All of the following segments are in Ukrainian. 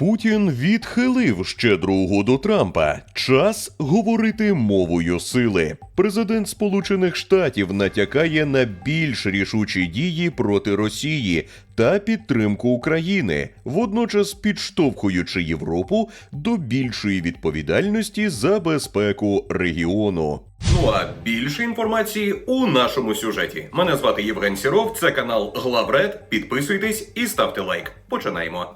Путін відхилив щедру угоду Трампа. Час говорити мовою сили. Президент Сполучених Штатів натякає на більш рішучі дії проти Росії та підтримку України, водночас підштовхуючи Європу до більшої відповідальності за безпеку регіону. Ну а більше інформації у нашому сюжеті. Мене звати Євген Сіров, це канал Главред. Підписуйтесь і ставте лайк. Починаємо.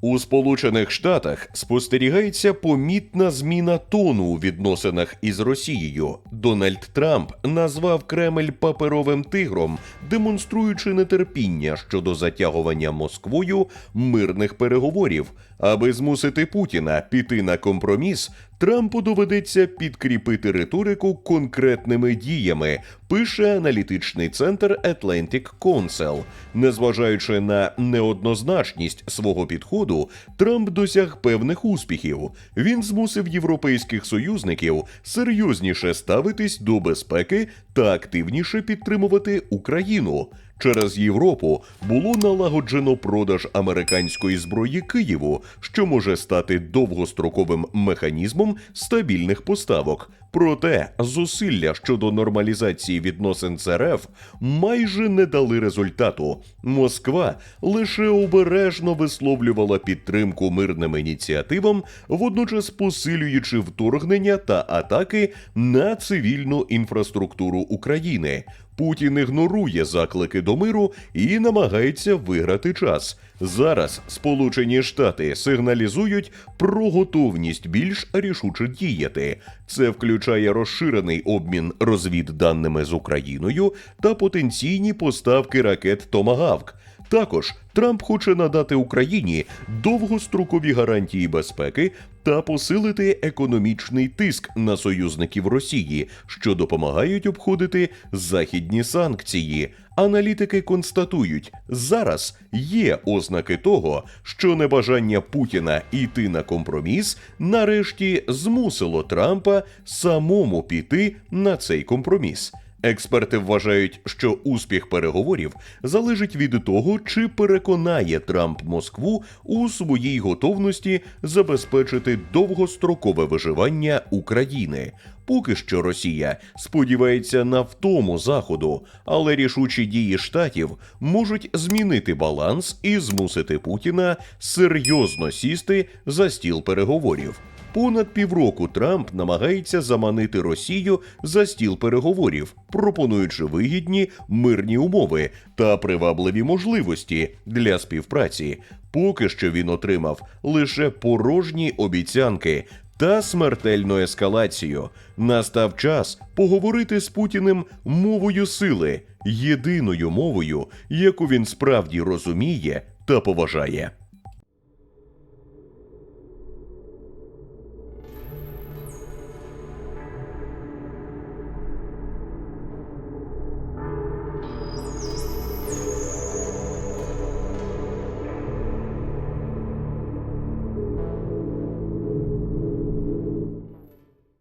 У Сполучених Штатах спостерігається помітна зміна тону у відносинах із Росією. Дональд Трамп назвав Кремль паперовим тигром, демонструючи нетерпіння щодо затягування Москвою мирних переговорів. Аби змусити Путіна піти на компроміс, Трампу доведеться підкріпити риторику конкретними діями, пише аналітичний центр Atlantic Council. Незважаючи на неоднозначність свого підходу, Трамп досяг певних успіхів. Він змусив європейських союзників серйозніше ставитись до безпеки та активніше підтримувати Україну. Через Європу було налагоджено продаж американської зброї Києву, що може стати довгостроковим механізмом стабільних поставок. Проте зусилля щодо нормалізації відносин з РФ майже не дали результату. Москва лише обережно висловлювала підтримку мирним ініціативам, водночас посилюючи вторгнення та атаки на цивільну інфраструктуру України. Путін ігнорує заклики до миру і намагається виграти час. Зараз Сполучені Штати сигналізують про готовність більш рішуче діяти. Це включає розширений обмін розвідданими з Україною та потенційні поставки ракет Томагавк. Також Трамп хоче надати Україні довгострокові гарантії безпеки та посилити економічний тиск на союзників Росії, що допомагають обходити західні санкції. Аналітики констатують, зараз є ознаки того, що небажання Путіна йти на компроміс нарешті змусило Трампа самому піти на цей компроміс. Експерти вважають, що успіх переговорів залежить від того, чи переконає Трамп Москву у своїй готовності забезпечити довгострокове виживання України. Поки що Росія сподівається на втому заходу, але рішучі дії штатів можуть змінити баланс і змусити Путіна серйозно сісти за стіл переговорів. Понад півроку Трамп намагається заманити Росію за стіл переговорів, пропонуючи вигідні мирні умови та привабливі можливості для співпраці. Поки що він отримав лише порожні обіцянки та смертельну ескалацію. Настав час поговорити з Путіним мовою сили, єдиною мовою, яку він справді розуміє та поважає.